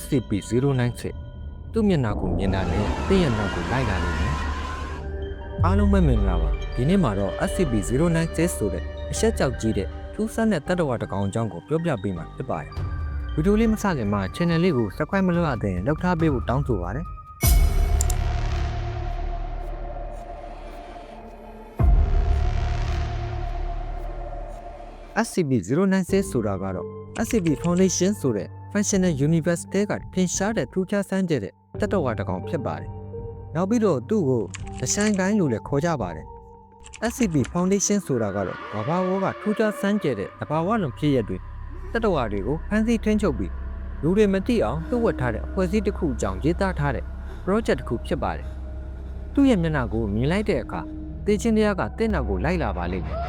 SCP-096 သူ့မျက်နှာကိုမြင်တာနဲ့တင့်ရဲ့နောက်ကိုလိုက်လာနေတယ်အားလုံးပဲမင်္ဂလာပါဒီနေ့မှာတော့ SCP-096 ဆိုတဲ့အရှက်ကြောက်ကြီးတဲ့ထူးဆန်းတဲ့တတ္တဝါတစ်ကောင်အကြောင်းကိုပြောပြပေးမှာဖြစ်ပါတယ်ဗီဒီယိုလေးမစခင်မှာ channel လေးကို subscribe မလုပ်ရသေးရင်လုပ်ထားပေးဖို့တောင်းဆိုပါတယ် SCP-096 ဆိုတာကတော့ SCP Foundation ဆိုတဲ့ Functional Universe တဲကထင်ရှားတဲ့ထူးခြားဆန်းကျယ်တဲ့တတ္တဝါတစ်ကောင်ဖြစ်ပါတယ်။နောက်ပြီးတော့သူ့ကိုသရှန်ကိုင်းလို့လည်းခေါ်ကြပါတယ်။ SCP Foundation ဆိုတာကတော့ဘာဘာဝကထူးခြားဆန်းကျယ်တဲ့တဘာဝလုံးဖြစ်ရက်တွေတတ္တဝါတွေကိုဖန်ဆီးထွင်းချုပ်ပြီးလူတွေမသိအောင်သွတ်ဝတ်ထားတဲ့အဖွဲ့အစည်းတစ်ခုအကြောင်းရေးသားထားတဲ့ project တစ်ခုဖြစ်ပါတယ်။သူ့ရဲ့မျက်နှာကိုမြင်လိုက်တဲ့အခါတေချင်းတရားကတင့်နောက်ကိုလိုက်လာပါလိမ့်မယ်။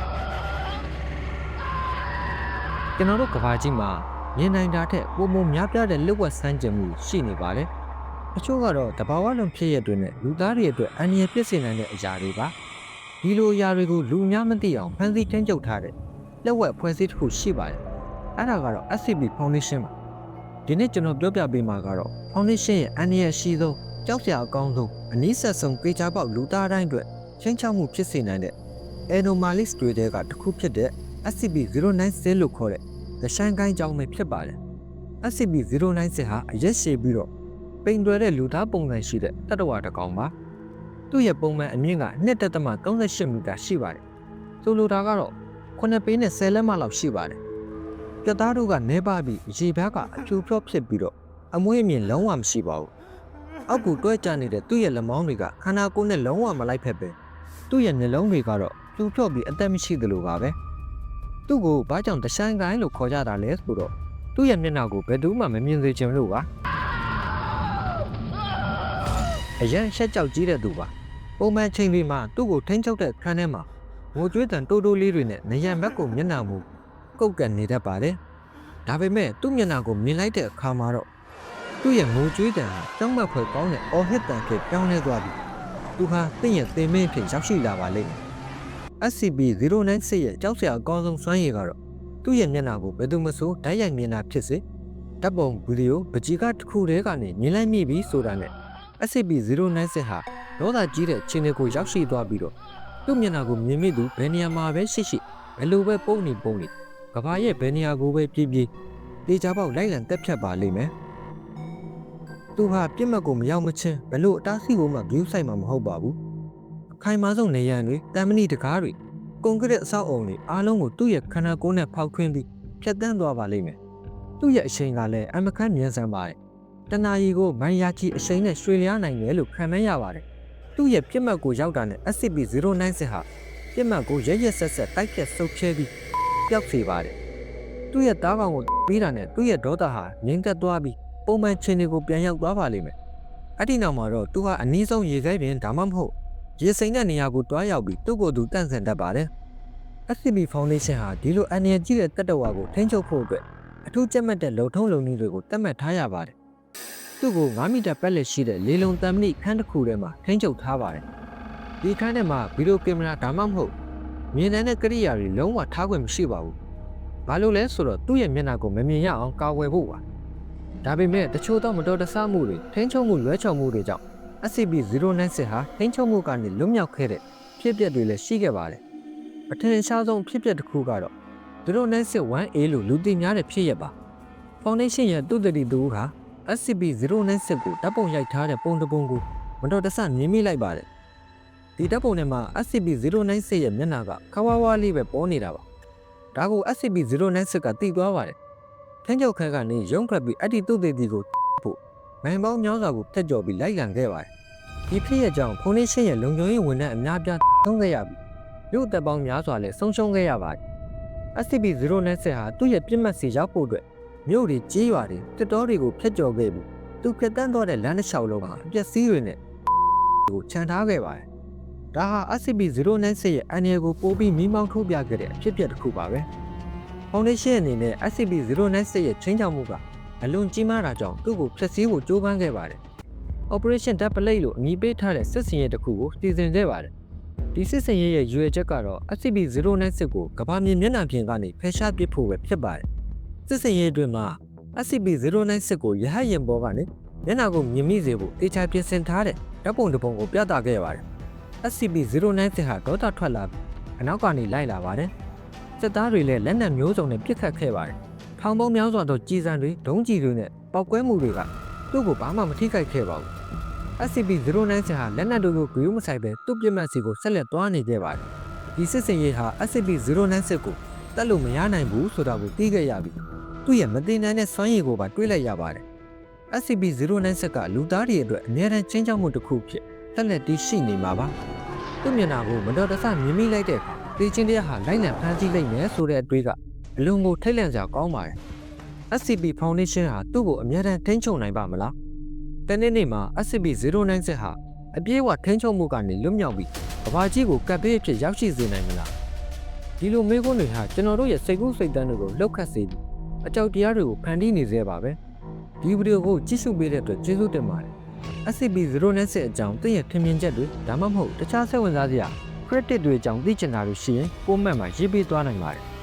ကျွန်တော်တို့ကဘာကြီးမှာ မြင်နိုင်တာထက်ပုံမများပြားတဲ့လက်ဝက်ဆန်းကျင်မှုရှိနေပါတယ်။အချို့ကတော့တဘာဝလုံးဖြစ်ရတဲ့နဲ့လူသားတွေအတွက်အန္တရာယ်ဖြစ်စေနိုင်တဲ့အရာတွေပါ။ဒီလိုအရာတွေကိုလူများမသိအောင်ဖန်ဆီးထိန်းချုပ်ထားတဲ့လက်ဝက်ဖွဲ့စည်းတစ်ခုရှိပါတယ်။အဲ့ဒါကတော့ SCP Foundation ပါ။ဒီနေ့ကျွန်တော်ပြောပြပေးမှာကတော့ Foundation ရဲ့အန္တရာယ်ရှိဆုံးကြောက်စရာအကောင်းဆုံးအနည်းဆက်ဆုံးပေချာပေါက်လူသားတိုင်းအတွက်ချင်းချောက်မှုဖြစ်စေနိုင်တဲ့ anomalies တွေတဲကတစ်ခုဖြစ်တဲ့ SCP-096 လို့ခေါ်တဲ့ The Shine ကိုင်းကြောင်းပဲဖြစ်ပါတယ်။ SCP-096 ဟာအရက်ရှည်ပြီးတော့ပိန်တွယ်တဲ့လူသားပုံစံရှိတဲ့တတ္တဝါတစ်ကောင်ပါ။သူ့ရဲ့ပုံမှန်အမြင့်က2.38မီတာရှိပါတယ်။ဆိုလိုတာကတော့9ပေနဲ့10လက်မလောက်ရှိပါတယ်။ပြတ်သားတို့ကနေပါပြီးရေဘက်ကအဖြူဖြော့ဖြစ်ပြီးတော့အမွှေးအမြင်လုံးဝမရှိပါဘူး။အောက်ကိုတွဲကျနေတဲ့သူ့ရဲ့လက်မောင်းတွေကခန္ဓာကိုယ်နဲ့လုံးဝမလိုက်ဖက်ပဲသူ့ရဲ့နှလုံးတွေကတော့ဖြူဖြော့ပြီးအသက်မရှိသလိုပါပဲ။ သူ့ကိုဘာကြောင့်တရှန်ကိုင်းလို့ခေါ်ကြတာလဲဆိုတော့သူ့ရဲ့မျက်နှာကိုဘယ်သူမှမမြင်စေချင်လို့ပါအရန်ရှက်ကြောက်ကြီးတဲ့သူပါပုံမှန်ချိန်တွေမှာသူ့ကိုထိန်းချုပ်တဲ့ခန်းထဲမှာငိုကြွေးတန်တိုးတိုးလေးတွေနဲ့နရံဘက်ကိုမျက်နှာမူကုတ်ကန်နေတတ်ပါတယ်ဒါပေမဲ့သူ့မျက်နှာကိုမြင်လိုက်တဲ့အခါမှာတော့သူ့ရဲ့ငိုကြွေးတန်ဟာကြောက်မက်ဖွယ်ကောင်းတဲ့အော်ဟစ်တန်ဖြစ်ပြောင်းလဲသွားပြီးသူဟာတင့်ရဲ့သင်မင်းဖြစ်ရောက်ရှိလာပါလိမ့်မယ် SCP-096 ရဲ့ကြောက်စရာအကောင်းဆုံးစွမ်းရည်ကတော့သူ့ရဲ့မျက်နှာကိုဘယ်သူမှဆိုဓာတ်ရိုက်မြင်တာဖြစ်စေဓာတ်ပုံဗီဒီယိုပကြီးကတစ်ခုတည်းကနေမြင်လိုက်မိပြီဆိုတာနဲ့ SCP-096 ဟာဒေါသကြီးတဲ့ခြေနေကိုရောက်ရှိသွားပြီးတော့သူ့မျက်နှာကိုမြင်မိသူဘယ်နေရာမှာပဲရှိရှိဘယ်လိုပဲပုံနေပုံနေကဘာရဲ့ဘယ်နေရာကိုပဲပြေးပြေးတေချာပေါက်လိုက်လံတက်ဖြတ်ပါလိမ့်မယ်သူဟာပြစ်မှတ်ကိုမရောက်မချင်းဘယ်လိုအတားဆီးကိုမှ view ဆိုင်မှာမဟုတ်ပါဘူးအ ခိုင်မာဆုံးနေရန်တွေတမ်မဏိတကားတွေကွန်ကရစ်အဆောက်အုံတွေအားလုံးကိုသူ့ရဲ့ခန္ဓာကိုယ်နဲ့ဖောက်ထွင်းပြီးဖြတ်တန်းသွားပါလိမ့်မယ်။သူ့ရဲ့အချိန်ကလည်းအမခန့်မြန်ဆန်ပါတယ်။တနာရီကိုမိုင်ယာချီအချိန်နဲ့ရွှေလျားနိုင်တယ်လို့ခံမှန်းရပါတယ်။သူ့ရဲ့ပြစ်မှတ်ကိုရောက်တာနဲ့ SCP-096 ဟာပြစ်မှတ်ကိုရရက်ဆက်ဆက်တိုက်ဖြတ်ဆုပ်ဖြဲပြီးပျောက်စေပါတယ်။သူ့ရဲ့တားကောင်ကိုပြီးတာနဲ့သူ့ရဲ့ဒေါသဟာငြိမ်သက်သွားပြီးပုံမှန်ချင်းတွေကိုပြန်ရောက်သွားပါလိမ့်မယ်။အဲ့ဒီနောက်မှာတော့သူဟာအနည်းဆုံးရေခဲပြင်ဒါမှမဟုတ် ရေစိမ်တဲ့နေရာကိုတွားရောက်ပြီးသူ့ကိုယ်သူတန့်ဆင်တတ်ပါတယ်။ SCP Foundation ဟာဒီလိုအန္တရာယ်ကြီးတဲ့တက်တဝါကိုထိန်းချုပ်ဖို့အတွက်အထူးကြက်မှတ်တဲ့လုံထုံးလုံနည်းတွေကိုတတ်မှတ်ထားရပါတယ်။သူ့ကို9မီတာပတ်လက်ရှိတဲ့လေလုံတံမဏိခန်းတစ်ခုထဲမှာထိန်းချုပ်ထားပါတယ်။ဒီခန်းထဲမှာဗီဒီယိုကင်မရာဒါမှမဟုတ်မြင်နိုင်တဲ့ကိရိယာတွေလုံးဝထားခွင့်မရှိပါဘူး။ဘာလို့လဲဆိုတော့သူ့ရဲ့မျက်နှာကိုမမြင်ရအောင်ကာကွယ်ဖို့ပါ။ဒါပေမဲ့တချို့သောမတော်တဆမှုတွေထိန်းချုပ်မှုလွဲချော်မှုတွေကြောင့် SCP-096 ဟာထိန်းချုပ်မှုကနေလွတ်မြောက်ခဲ့တဲ့ဖြစ်ပျက်တွေလည်းရှိခဲ့ပါတယ်။အထင်ရှားဆုံးဖြစ်ပျက်တစ်ခုကတော့096 1A လို့လူသိများတဲ့ဖြစ်ရပ်ပါ။ Foundation ရဲ့သူတည်တည်သူဟာ SCP-096 ကိုတပ်ပုံရိုက်ထားတဲ့ပုံတစ်ပုံကိုမတော်တဆမြင်မိလိုက်ပါတယ်။ဒီတပ်ပုံထဲမှာ SCP-096 ရဲ့မျက်နှာကခဝါဝါလေးပဲပေါ်နေတာပါ။ဒါကို SCP-096 ကသိသွားပါတယ်။ထင်းချုပ်ခန်းကနေရုံထွက်ပြီးအဲ့ဒီသူတည်တည်ကိုဖို့ မိုင်ပေါင်းများစွာကိုဖျက်ကျော်ပြီးလိုက်လံခဲ့ပါတယ်။ဒီဖြစ်ရဲ့ကြောင့် Foundation ရဲ့လုံခြုံရေးဝန်ထမ်းအများပြားသုံးခဲ့ရပြီးလူအသက်ပေါင်းများစွာလည်းဆုံးရှုံးခဲ့ရပါတယ်။ SCP-096 ဟာသူ့ရဲ့ပြစ်မှတ်စီရောက်ဖို့အတွက်မြို့တွေကြေးရွာတွေတစ်တော်တွေကိုဖျက်ကျော်ခဲ့ပြီးသူဖျက်တမ်းသွားတဲ့လမ်းတစ်လျှောက်လုံးဟာအပျက်စီးတွေနဲ့ကိုခြံထားခဲ့ပါတယ်။ဒါဟာ SCP-096 ရဲ့အန္တရာယ်ကိုပိုပြီးမိမောင်းထုတ်ပြခဲ့တဲ့အဖြစ်အပျက်တစ်ခုပါပဲ။ Foundation အနေနဲ့ SCP-096 ရဲ့ချင်းချောက်မှုက အလွန်ကြီးမားတာကြောင့်သူ့ကိုဖျက်ဆီးဖို့ကြိုးပမ်းခဲ့ပါတယ်။ Operation Death Plate လို့အမည်ပေးထားတဲ့စစ်စင်ရေးတစ်ခုကိုစီစဉ်ခဲ့ပါတယ်။ဒီစစ်စင်ရေးရဲ့ရွေချက်ကတော့ SCP-096 ကိုကမ္ဘာမြေမျက်နှာပြင်ကနေဖယ်ရှားပစ်ဖို့ပဲဖြစ်ပါတယ်။စစ်စင်ရေးအတွင်းမှာ SCP-096 ကိုရဟတ်ရင်ပေါ်ကနေမျက်နှာကိုမြင်မိစေဖို့တေချာပြင်ဆင်ထားတဲ့ဓာတ်ပုံတစ်ပုံကိုပြသခဲ့ပါတယ်။ SCP-096 ဟာဒေါသထွက်လာပြီးအနောက်ကနေလိုက်လာပါတယ်။စစ်သားတွေလည်းလက်နက်မျိုးစုံနဲ့ပစ်ခတ်ခဲ့ပါတယ်။ ထောင်ပေါင်းများစွာသောကြီးစံတွေဒုံးကျည်တွေနဲ့ပောက်ကွဲမှုတွေကသူ့ကိုဘာမှမထိခိုက်ခဲ့ပါဘူး။ SCP-096 ဟာလက်နက်တွေကိုဂရုမစိုက်ပဲသူ့ပြစ်မှတ်စီကိုဆက်လက်သွားနေခဲ့ပါတယ်။ဒီစစ်စင်ရေးဟာ SCP-096 ကိုတက်လို့မရနိုင်ဘူးဆိုတာကိုသိခဲ့ရပြီးသူ့ရဲ့မတင်နိုင်တဲ့စွမ်းရည်ကိုပါတွေးလိုက်ရပါတယ်။ SCP-096 ကလူသားတွေအတွက်အများတန်းချင်းချောက်မှုတစ်ခုဖြစ်ဆက်လက်တည်ရှိနေမှာပါ။သူ့မျက်နှာကိုမတော်တဆမြင်မိလိုက်တဲ့အခါတေချင်းတရားဟာလိုက်လံဖမ်းဆီးလိုက်မယ်ဆိုတဲ့အတွေးက အလွန်ကိုထိတ်လန့်စရာကောင်းပါတယ်။ SCP Foundation ဟာသူ့ကိုအများတန်းထိန်းချုပ်နိုင်ပါမလား။တနေ့နေ့မှာ SCP-096 ဟာအပြည့်အဝထိန်းချုပ်မှုကနေလွတ်မြောက်ပြီးကဘာကြီးကိုကပ်ဘေးအဖြစ်ရောက်ရှိစေနိုင်မလား။ဒီလိုမေးခွန်းတွေဟာကျွန်တော်တို့ရဲ့စိတ်ကူးစိတ်တမ်းတွေကိုလှုပ်ခတ်စေပြီးအကြောက်တရားတွေကိုဖန်တီးနေစေပါပဲ။ဒီဗီဒီယိုကိုကြည့်ရှုပေးတဲ့အတွက်ကျေးဇူးတင်ပါတယ်။ SCP-096 အကြောင်းသိရထင်မြင်ချက်တွေဒါမှမဟုတ်တခြားစိတ်ဝင်စားစရာ credit တွေအကြောင်းသိချင်တာတွေရှိရင် comment မှာရေးပေးသွားနိုင်ပါတယ်